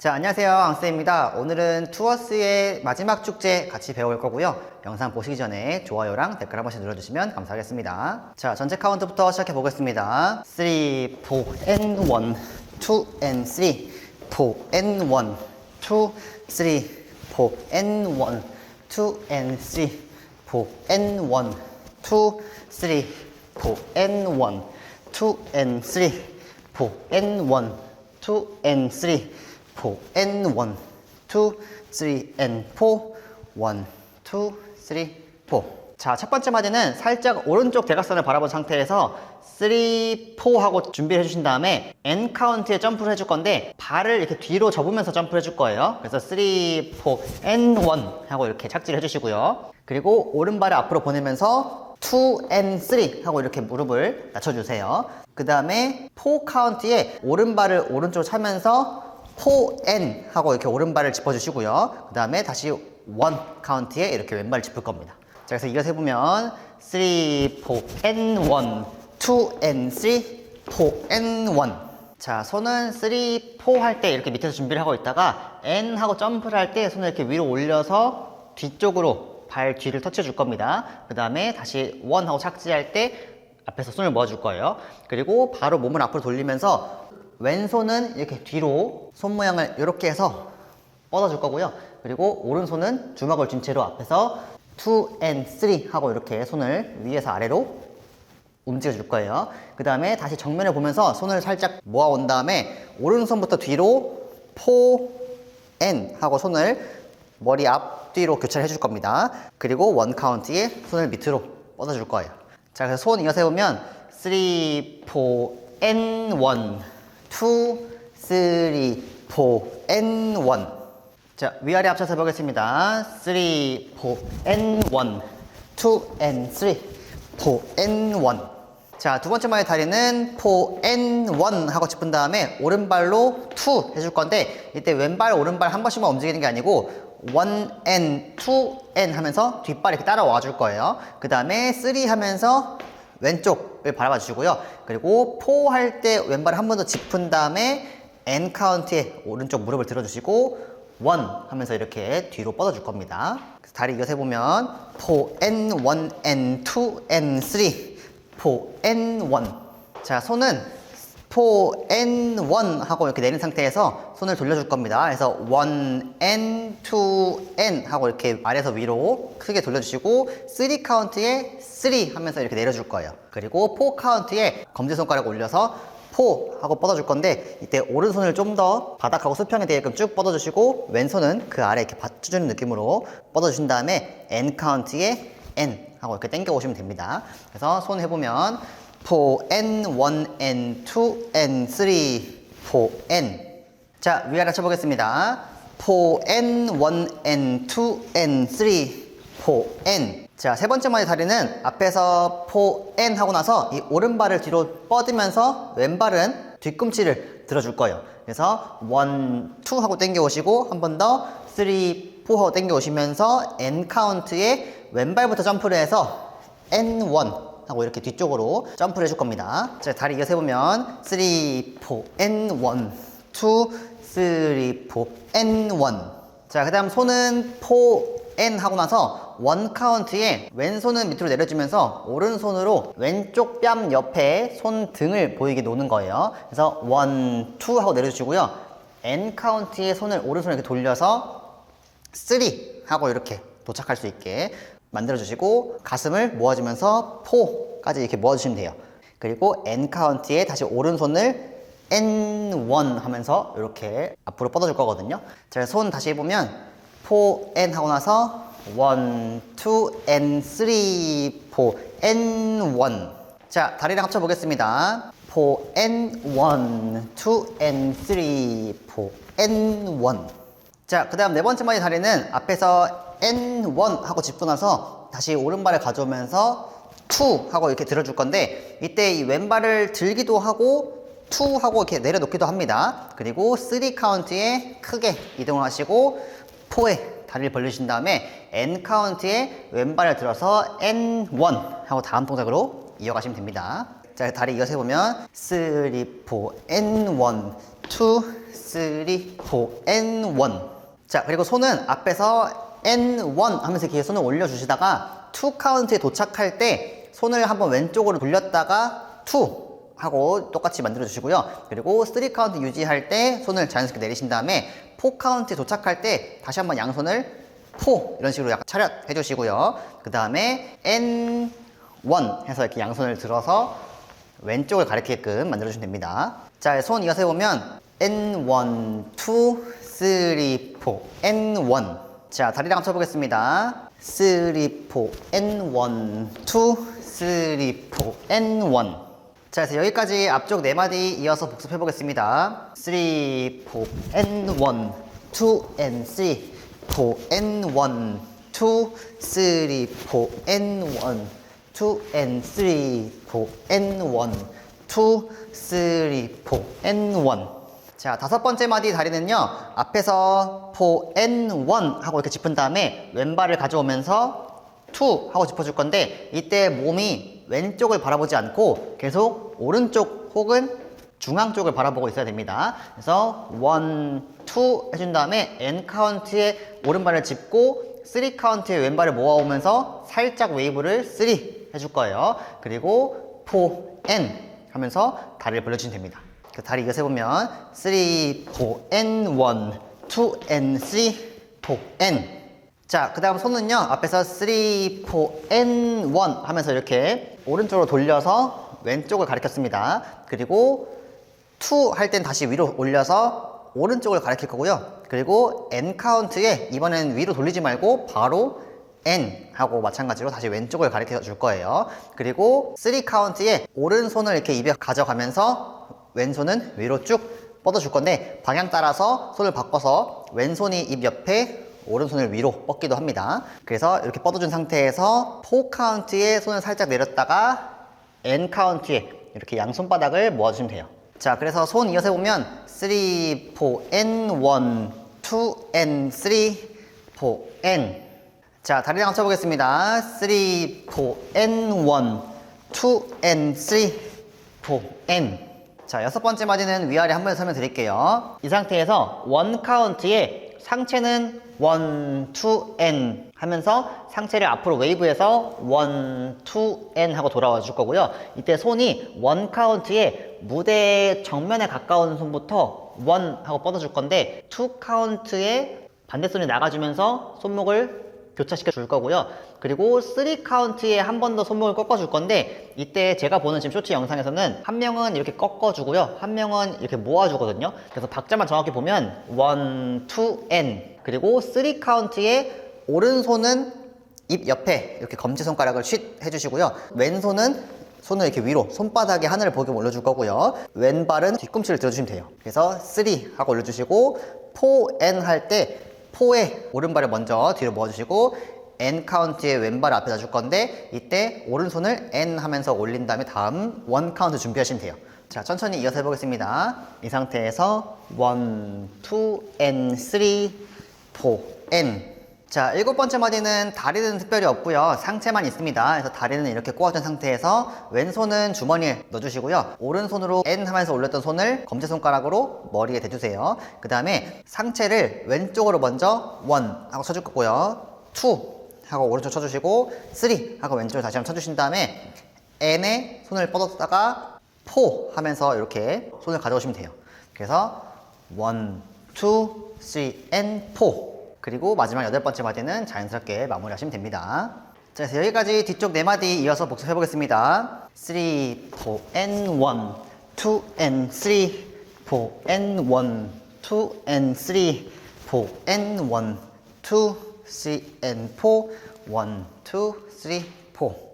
자, 안녕하세요. 앙쌤입니다. 오늘은 투어스의 마지막 축제 같이 배워볼 거고요. 영상 보시기 전에 좋아요랑 댓글 한 번씩 눌러주시면 감사하겠습니다. 자, 전체 카운트부터 시작해 보겠습니다. 3, 4, and 1, 2, and 3, 4, and 1, 2, 3, 4, and 1, 2, and 3, 4, and 1, 2, 3, 4, and 1, 2, and 3, 4, and 1, 2, and 3, 4 and 1 2 3 and 4 1 2 3 4 자, 첫 번째 마디는 살짝 오른쪽 대각선을 바라본 상태에서 3, 4 하고 준비를 해주신 다음에 N 카운트에 점프를 해줄 건데 발을 이렇게 뒤로 접으면서 점프를 해줄 거예요. 그래서 3, 4, N 1 하고 이렇게 착지를 해주시고요. 그리고 오른발을 앞으로 보내면서 2 and 3 하고 이렇게 무릎을 낮춰주세요. 그 다음에 4 카운트에 오른발을 오른쪽으로 차면서 4N 하고 이렇게 오른발을 짚어주시고요. 그 다음에 다시 1 카운트에 이렇게 왼발을 짚을 겁니다. 자, 그래서 이것을 해보면 3, 4N 1, 2N 3, 4N 1. 자, 손은 3, 4 할 때 이렇게 밑에서 준비를 하고 있다가 N 하고 점프를 할 때 손을 이렇게 위로 올려서 뒤쪽으로 발 뒤를 터치해 줄 겁니다. 그 다음에 다시 1 하고 착지할 때 앞에서 손을 모아줄 거예요. 그리고 바로 몸을 앞으로 돌리면서 왼손은 이렇게 뒤로 손 모양을 이렇게 해서 뻗어줄 거고요. 그리고 오른손은 주먹을 쥔 채로 앞에서 2 and 3 하고 이렇게 손을 위에서 아래로 움직여 줄 거예요. 그 다음에 다시 정면을 보면서 손을 살짝 모아온 다음에 오른손부터 뒤로 4 and 하고 손을 머리 앞뒤로 교차를 해줄 겁니다. 그리고 원 카운트에 손을 밑으로 뻗어줄 거예요. 자, 그래서 손 이어서 해보면 3, 4, and 1 2, 3, 4, and 1. 자, 위아래 합쳐서 해보겠습니다. 3, 4, and 1. 2, and 3, 4, and 1. 자, 두 번째 마의 다리는 4, and 1 하고 짚은 다음에 오른발로 2 해줄 건데 이때 왼발, 오른발 한 번씩만 움직이는 게 아니고 1 and 2 and 하면서 뒷발 이렇게 따라와 줄 거예요. 그 다음에 3 하면서 왼쪽을 바라봐 주시고요. 그리고 포 할 때 왼발을 한 번 더 짚은 다음에 N 카운트에 오른쪽 무릎을 들어주시고 원 하면서 이렇게 뒤로 뻗어 줄 겁니다. 그래서 다리 이어서 해보면 4 N 1 N 2 N 3 4 N 1 자, 손은 4N1 하고 이렇게 내린 상태에서 손을 돌려줄 겁니다. 그래서 1N, 2N 하고 이렇게 아래에서 위로 크게 돌려주시고 3 카운트에 3 하면서 이렇게 내려줄 거예요. 그리고 4 카운트에 검지손가락 올려서 4 하고 뻗어줄 건데 이때 오른손을 좀 더 바닥하고 수평에 대게끔 쭉 뻗어주시고 왼손은 그 아래 이렇게 받쳐주는 느낌으로 뻗어주신 다음에 N 카운트에 N 하고 이렇게 당겨 오시면 됩니다. 그래서 손 해보면 4N, 1N, 2N, 3, 4N. 자, 위아래 쳐보겠습니다. 4N, 1N, 2N, 3, 4N. 자, 세 번째 마디 다리는 앞에서 4N 하고 나서 이 오른발을 뒤로 뻗으면서 왼발은 뒤꿈치를 들어줄 거예요. 그래서 1, 2 하고 당겨 오시고 한 번 더 3, 4 하고 당겨 오시면서 N 카운트에 왼발부터 점프를 해서 N1 하고 이렇게 뒤쪽으로 점프를 해줄 겁니다. 자, 다리 이어서 해보면 3, 4, and 1, 2, 3, 4, and 1. 자, 그 다음 손은 4, and 하고 나서 원 카운트에 왼손은 밑으로 내려주면서 오른손으로 왼쪽 뺨 옆에 손 등을 보이게 놓는 거예요. 그래서 1, 2 하고 내려주시고요. N 카운트에 손을 오른손을 이렇게 돌려서 3 하고 이렇게 도착할 수 있게 만들어주시고 가슴을 모아주면서 4까지 이렇게 모아주시면 돼요. 그리고 N 카운트에 다시 오른손을 N1 하면서 이렇게 앞으로 뻗어줄 거거든요. 자, 손 다시 해보면 4N 하고 나서 1, 2, N, 3, 4, N1. 자, 다리랑 합쳐보겠습니다. 4N1, 2N, 3, 4N1. 자, 그 다음 네 번째 마디 다리는 앞에서 N1 하고 짚고 나서 다시 오른발을 가져오면서 2 하고 이렇게 들어줄 건데 이때 이 왼발을 들기도 하고 2 하고 이렇게 내려놓기도 합니다. 그리고 3 카운트에 크게 이동을 하시고 4에 다리를 벌리신 다음에 N 카운트에 왼발을 들어서 N1 하고 다음 동작으로 이어가시면 됩니다. 자, 다리 이어서 해보면 3, 4, N1, 2, 3, 4, and 1. 자, 그리고 손은 앞에서 and 1 하면서 이렇게 손을 올려주시다가 2 카운트에 도착할 때 손을 한번 왼쪽으로 돌렸다가 2 하고 똑같이 만들어 주시고요. 그리고 3 카운트 유지할 때 손을 자연스럽게 내리신 다음에 4 카운트에 도착할 때 다시 한번 양손을 4 이런 식으로 약간 차렷 해 주시고요. 그 다음에 N1 해서 이렇게 양손을 들어서 왼쪽을 가리키게끔 만들어 주시면 됩니다. 자, 손 이어서 해보면 N1, 2, 3, 4, N1. 자, 다리랑 쳐보겠습니다. 3, 4, N1, 2, 3, 4, N1. 자, 그래서 여기까지 앞쪽 네 마디 이어서 복습해 보겠습니다. 3, 4, N1, 2, N3, 4, N1, 2, 3, 4, N1, 2, N3, 4, N1, 2, 3, 4, N1. 자, 다섯 번째 마디 다리는요, 앞에서 4, N1 하고 이렇게 짚은 다음에 왼발을 가져오면서 2 하고 짚어줄 건데 이때 몸이 왼쪽을 바라보지 않고 계속 오른쪽 혹은 중앙 쪽을 바라보고 있어야 됩니다. 그래서 1, 2 해준 다음에 N 카운트에 오른발을 짚고 3 카운트에 왼발을 모아오면서 살짝 웨이브를 3 해줄 거예요. 그리고 4, N 하면서 다리를 벌려주시면 됩니다. 그 다리 이거 세보면 3, 4, N, 1, 2, N, 3, 4, N 자, 그 다음 손은요, 앞에서 3, 4, N, 1 하면서 이렇게 오른쪽으로 돌려서 왼쪽을 가리켰습니다. 그리고 2 할 땐 다시 위로 올려서 오른쪽을 가리킬 거고요. 그리고 N 카운트에 이번엔 위로 돌리지 말고 바로 N 하고 마찬가지로 다시 왼쪽을 가리켜 줄 거예요. 그리고 3 카운트에 오른손을 이렇게 입에 가져가면서 왼손은 위로 쭉 뻗어 줄 건데 방향 따라서 손을 바꿔서 왼손이 입 옆에 오른손을 위로 뻗기도 합니다. 그래서 이렇게 뻗어준 상태에서 4 카운트에 손을 살짝 내렸다가 N 카운트에 이렇게 양손바닥을 모아주시면 돼요. 자, 그래서 손 이어서 해보면 3, 4, N, 1, 2, N, 3, 4, N. 자, 다리랑 한번 쳐보겠습니다. 3, 4, N, 1, 2, N, 3, 4, N. 자, 여섯 번째 마디는 위아래 한번 설명드릴게요. 이 상태에서 원 카운트에 상체는 1, 2, N 하면서 상체를 앞으로 웨이브해서 1, 2, N 하고 돌아와 줄 거고요. 이때 손이 원 카운트에 무대 정면에 가까운 손부터 1 하고 뻗어 줄 건데 2 카운트에 반대손이 나가주면서 손목을 교차시켜 줄 거고요. 그리고 3 카운트에 한 번 더 손목을 꺾어 줄 건데 이때 제가 보는 지금 쇼츠 영상에서는 한 명은 이렇게 꺾어 주고요. 한 명은 이렇게 모아 주거든요. 그래서 박자만 정확히 보면 1, 2, N 그리고 3 카운트에 오른손은 입 옆에 이렇게 검지 손가락을 쉿 해주시고요. 왼손은 손을 이렇게 위로 손바닥에 하늘을 보게 올려줄 거고요. 왼발은 뒤꿈치를 들어주시면 돼요. 그래서 3 하고 올려주시고 4, N 할 때 4에 오른발을 먼저 뒤로 모아주시고 N 카운트에 왼발 앞에다 줄 건데 이때 오른손을 N 하면서 올린 다음에 다음 1 카운트 준비하시면 돼요. 자, 천천히 이어서 해보겠습니다. 이 상태에서 1, 2, N, 3, 4, N. 자, 일곱 번째 마디는 다리는 특별히 없고요. 상체만 있습니다. 그래서 다리는 이렇게 꼬아준 상태에서 왼손은 주머니에 넣어주시고요. 오른손으로 N 하면서 올렸던 손을 검지손가락으로 머리에 대주세요. 그 다음에 상체를 왼쪽으로 먼저 1 하고 쳐줄 거고요. 2 하고 오른쪽 쳐주시고 3 하고 왼쪽을 다시 한번 쳐주신 다음에 N에 손을 뻗었다가 4 하면서 이렇게 손을 가져오시면 돼요. 그래서 1, 2, 3, and 4 그리고 마지막 여덟 번째 마디는 자연스럽게 마무리하시면 됩니다. 자, 그래서 여기까지 뒤쪽 네 마디 이어서 복습해 보겠습니다. 3, 4, and 1, 2 and 3, 4 and 1, 2 and 3, 4 and 1, 2, 3 and 4, 1, 2, 3, 4.